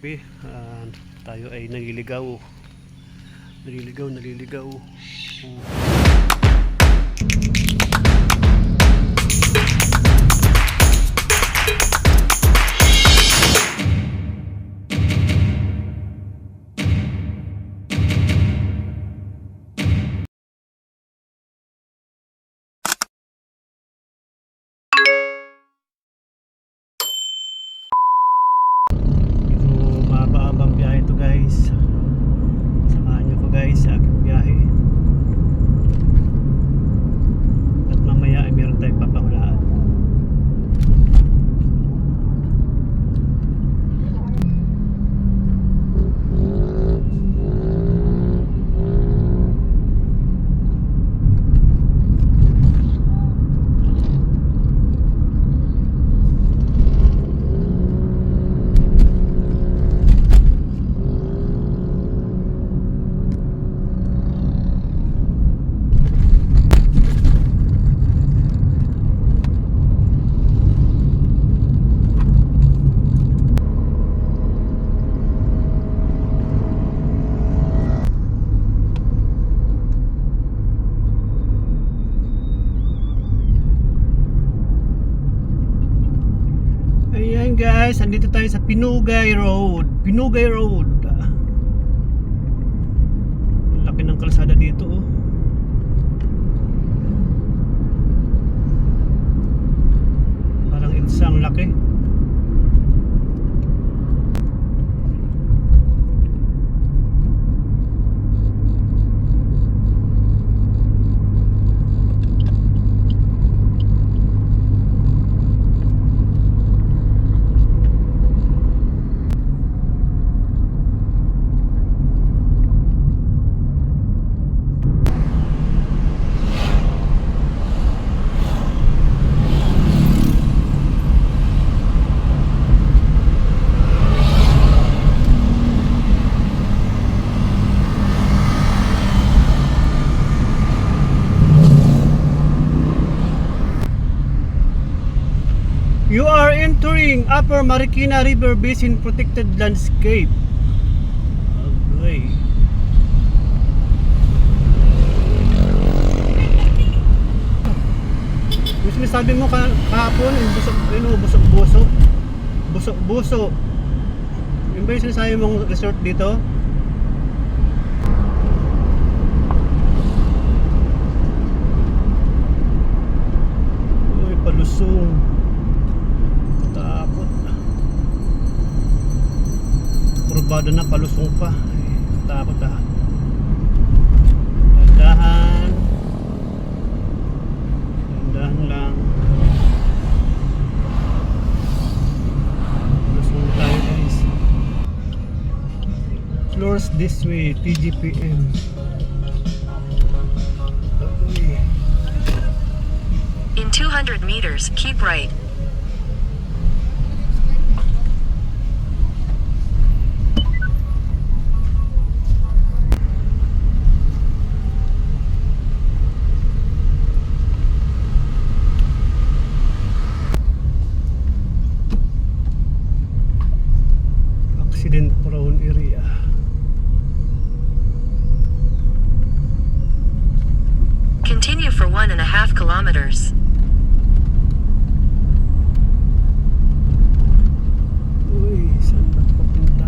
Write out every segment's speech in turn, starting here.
Ah, tayo ay naliligaw. Naliligaw, naliligaw. Oh. Guys, andito tayo sa Pinugay Road. Pinugay Road. Ang Laki ng kalsada dito oh. Parang insang laki. You are Upper Marikina River Basin Protected Landscape. Okay. Yung sinasabi mo ka kahapon, busok, yun o, busok buso. Busok buso. Yung ba yung sinasabi mong resort dito? Uy, palusong. Takot. Kurbado na, palusong pa. Ay, takot ah. Dandahan. Dandahan lang. Palusong tayo guys. Floors this way, TGPM. In 200 meters, keep right. Accident prone area. Continue for one and a half kilometers. Uy, saan ba ito papunta?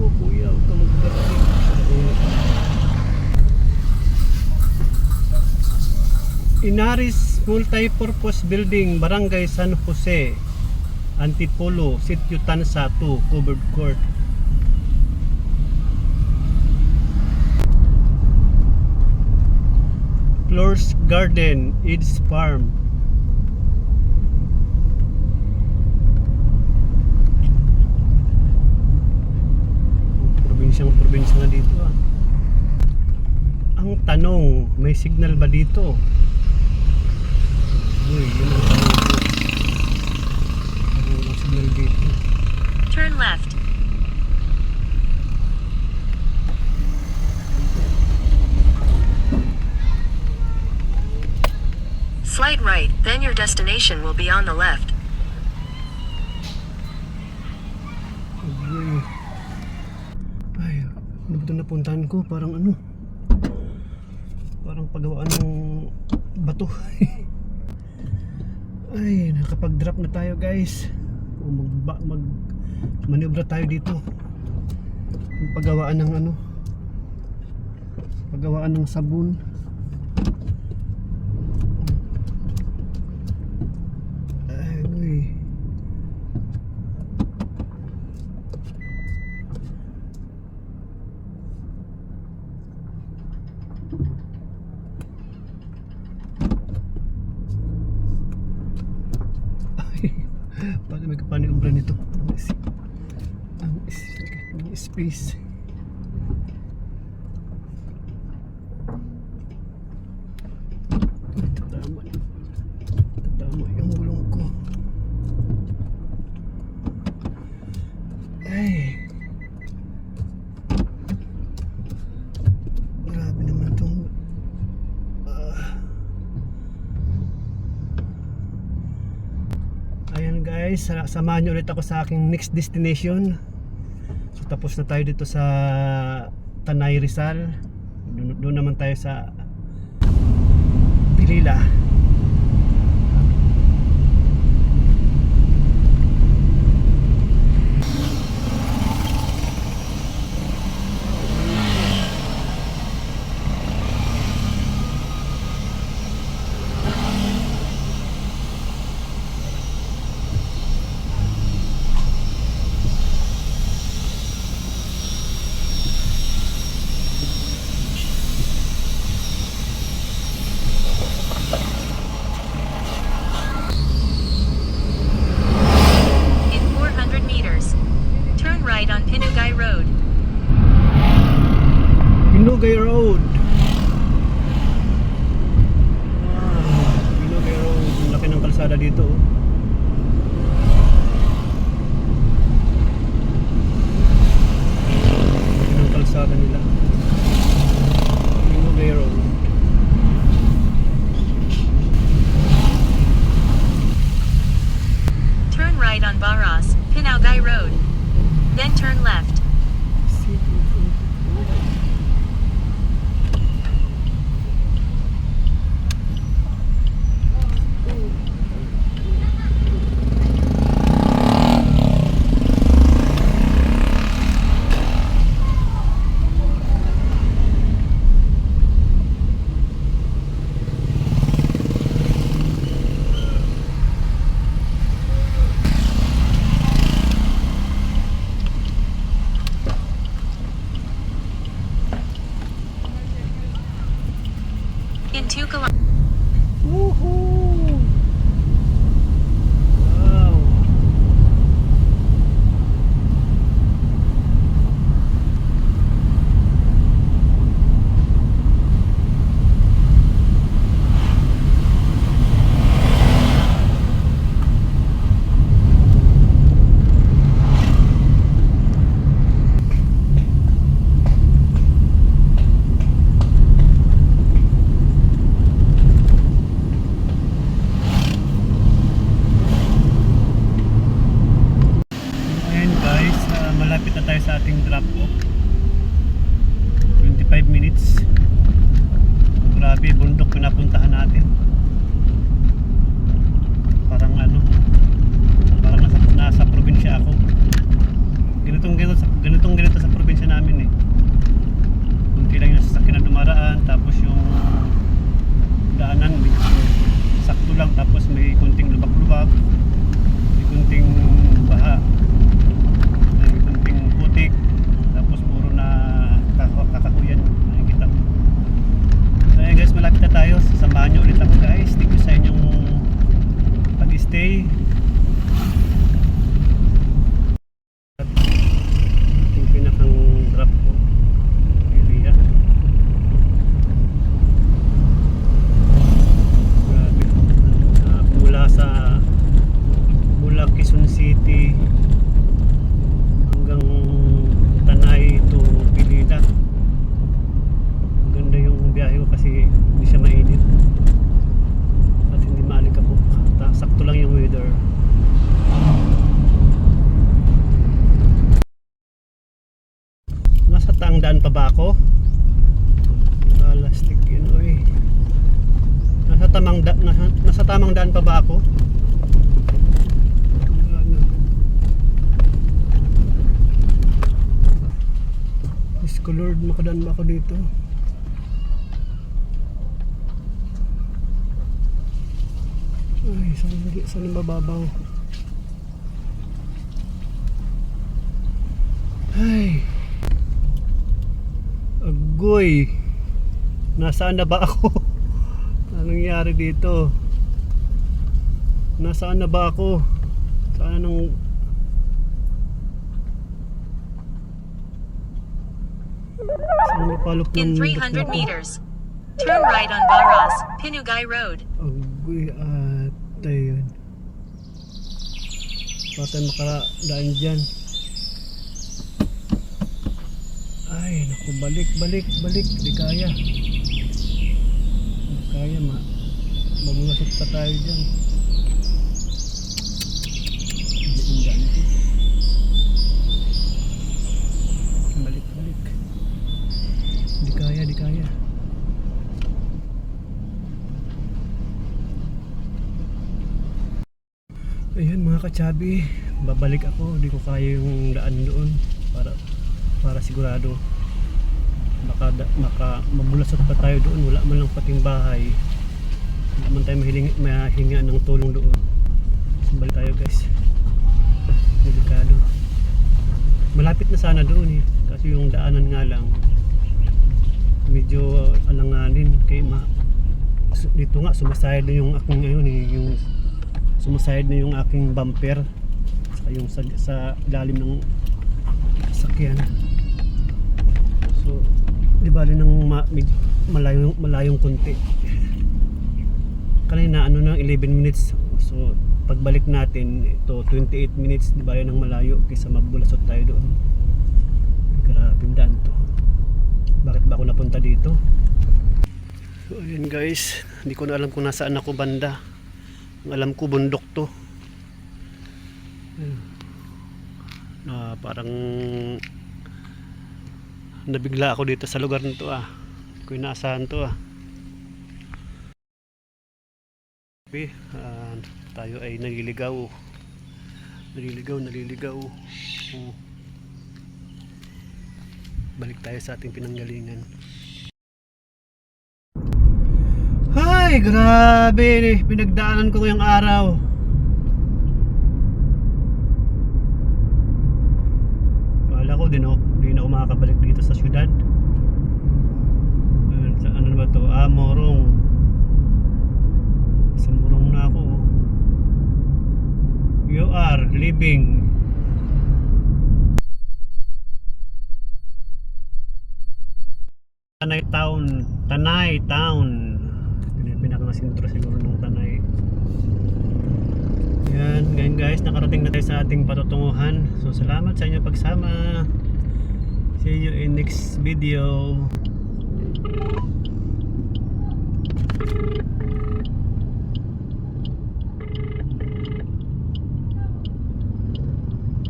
Oh, kuya, huwag ka magbatik. Inaris Multipurpose Building, Barangay San Jose, Antipolo, Sitio Tansa 2, covered court. Flores Garden, Eads Farm. Probinsyang probinsya nga dito ah. Ang tanong, may signal ba dito? Uy, yun ang tanong Tailgate. Turn left. Slight right, then your destination will be on the left. Ay, ano ba napuntahan ko? Parang ano? Parang pagawaan ng bato. Ay, nakapag-drop na tayo guys o mag, mag manobra tayo dito. Yung paggawaan ng ano? Paggawaan ng sabon. Alam ko paano yung brand nito. Ang space. guys. Samahan nyo ulit ako sa aking next destination. So tapos na tayo dito sa Tanay Rizal. Doon, doon naman tayo sa Pilila Shanghai Road. Then turn left. two kilometers. Tamang daan pa ba ako? Diyos ko Lord, makadaan ba ako dito? Ay, saan, saan mababaw? Ay. Agoy. Nasaan na ba ako? Anong nangyari dito? Nasaan na ba ako? Saan nang Saan napalok ng In bundok 300 na to? meters, turn right on Baras, Pinugay Road. Agoy ate yun. Patay makadaan dyan. Ay, naku, balik, balik, balik. Di kaya. Di kaya, ma. Mabulasot pa tayo dyan. Hindi yung daan ito. Balik, balik. Di kaya, di kaya. Kachabi, babalik ako. Hindi ko kaya yung daan doon para para sigurado maka, maka mabulasot pa tayo doon. Wala man lang pating bahay. Wala man tayo mahiling, mahinga ng tulong doon. Balik tayo guys. Delikado. Malapit na sana doon eh. Kasi yung daanan nga lang medyo alanganin kay ma dito nga sumasayad yung aking ngayon eh, yung sumasayad na yung aking bumper sa yung sa, sa ilalim ng sakyan so di bali ng ma, med- malayong, malayong konti. Kanina ano na 11 minutes. So pagbalik natin ito 28 minutes di bali ng malayo kaysa mabulasot tayo doon. Grabe daan to. Bakit ba ako napunta dito? So ayun guys hindi ko na alam kung nasaan ako banda alam ko bundok to. Na parang nabigla ako dito sa lugar nito ah. Ko inaasahan to ah. Okay, ah, tayo ay naliligaw. Naliligaw, naliligaw. Oh. Balik tayo sa ating pinanggalingan. Ay, grabe. Pinagdaanan ko ngayong araw. Kala ko din ako, di na ako makakabalik dito sa syudad. Sa ano ba to? Ah, Morong. Sa Morong na ako. You are living. Tanay Town. Tanay Town. Pinakamasintro siguro ng Tanay. Yan, ngayon guys, nakarating na tayo sa ating patutunguhan. So, salamat sa inyong pagsama. See you in next video.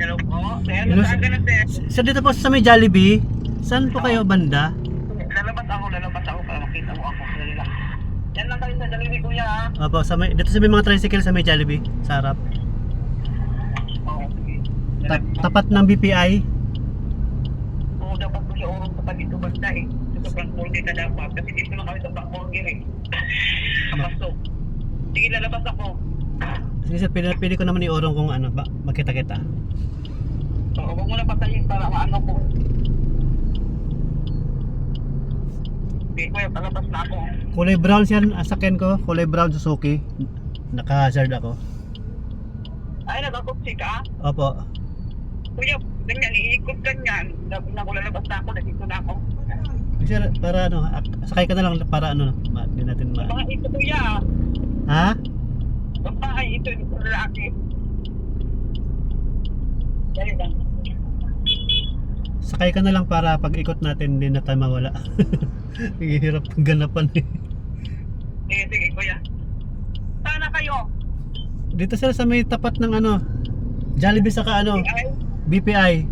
Hello po. Sir, Hello, sir? Sa dito po sa may Jollibee, saan po kayo banda? Lalabas ako, lalabas ako para makita mo ako. Dali lang. Yan lang kayo sa daliri, kuya, ha? Opo, sa may, dito sa may mga tricycle sa may Jollibee, sa harap. Oo, sige. Ta- tapat ng BPI. Oo, dapat ko siya urong kapag dito banda, eh. Sa Frank Burger ka dapat. Kasi dito lang kami sa Frank Burger, eh. Kapasok. Sige, lalabas ako. Sige sir, pili, pili ko naman i-orong kung ano, ba, magkita-kita. Oo, huwag mo na patayin para maano ko. Sige, kuya, palabas na ako. Kulay brown siya, ang sakyan ko. Kulay brown Suzuki. Naka-hazard ako. Ay, nagkakupsi ka? Opo. Kuya, ganyan, iikot ganyan. Sabi na ako, lalabas na ako, nandito na ako. Sir, para ano, ak- sakay ka na lang para ano, ma, di natin ma... Mga ito, kuya, ha? Ha? Babae, ito yung lalaki. Dali lang sakay ka na lang para pag ikot natin hindi na tayo mawala. Hirap ganapan eh. Sige sige kuya. Sana kayo. Dito sila sa may tapat ng ano Jollibee saka ano BPI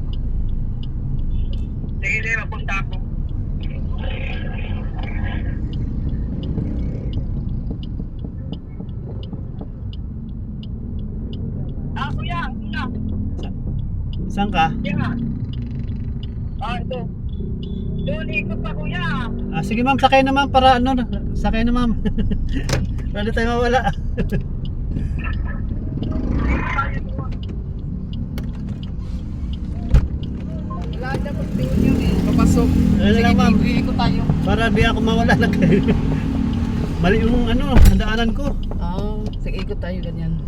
sige sige mapunta ako. Ah kuya saan ka? saan ka? Ah, ito. Doon, ikot pa, kuya. Ah, sige ma'am, sakay na ma'am para ano, sakay na ma'am. Di tayo mawala. Wala dapat din yun eh. Papasok. Ayun lang, ma'am. Iikot tayo. Para di ako mawala na kayo. Mali yung ano, daanan ko. Ah, sige ikot tayo ganyan.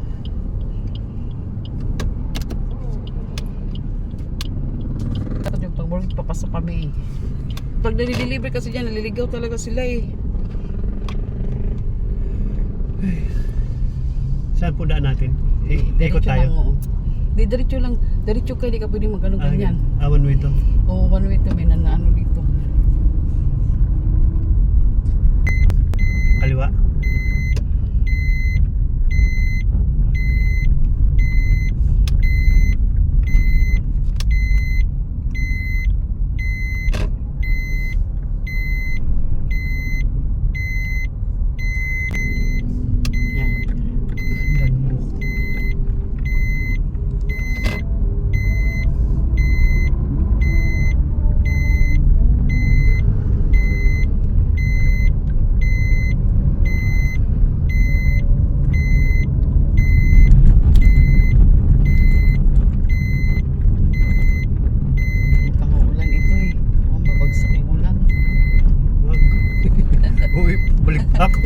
Work papasok kami. Pag nalideliver kasi dyan, naliligaw talaga sila eh. Saan po daan natin? Eh, ikot tayo. Lang, oo. Di, diretso lang. Diretso ka, di ka pwede mag-ano Ah, ganyan. Awan mo ito. Oo, one way to may na ano dito. Kaliwa. Yan. Ganbuk. Mukhang maulan ito eh. Oh, babagsak yung ulan. Wag. Uy, balik pa ako.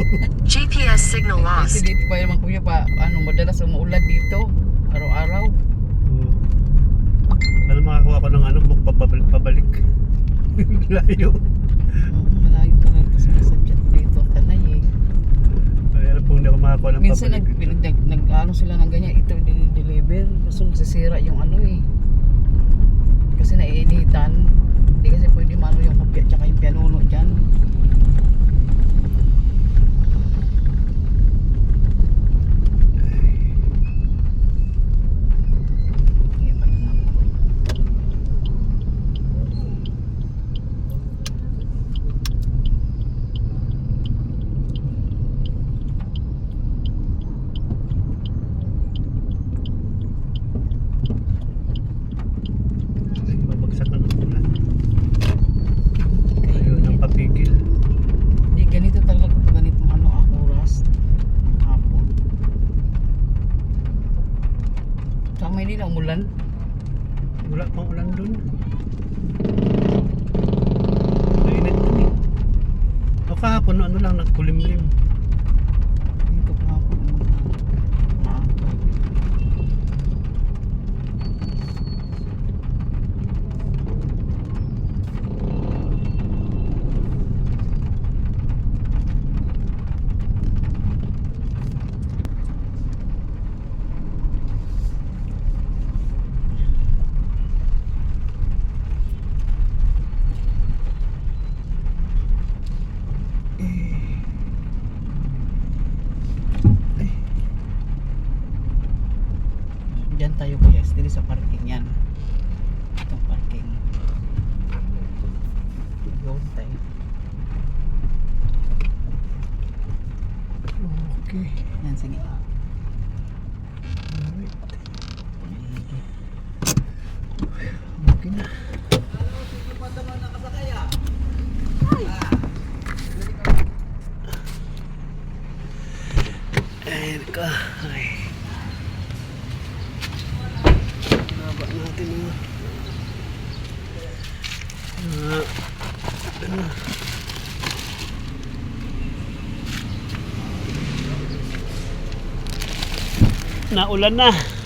GPS signal Kasi lost. dito pa naman kuya pa, ano, madalas umuulan dito. Araw-araw. Oo. Alam makakuha ko ng ano, book pabalik. pabalik. Layo. Oo, malayo talaga kasi sa chat dito. Tanay eh. Kaya pong hindi ako makakuha ng Minsan nag, pabalik. nag, nag, nag, ano sila ng ganyan, ito deliver. Gusto masisira yung ano eh. Kasi naiinitan. Hindi kasi pwede mano yung mapya tsaka yung pianuno dyan. Hindi pa na ako. Ay, babagsak na ng ulan. Ayun, ang papigil. Hindi, ganito talaga pag ganitong ano ang oras. Ang hapon. Sa Maynila, umulan. Wala pang ulan dun. Mainit dun eh. O kahapon, ano lang, nagkulimlim. Dito pa ako umulan. Maaga. Diyan tayo kuya, dito sa parking yan. Itong parking. Doon tayo. Okay. Yan, sige. Alright. Okay na. Ayan ka. Ay. Haba natin mga. Ano. Naulan na.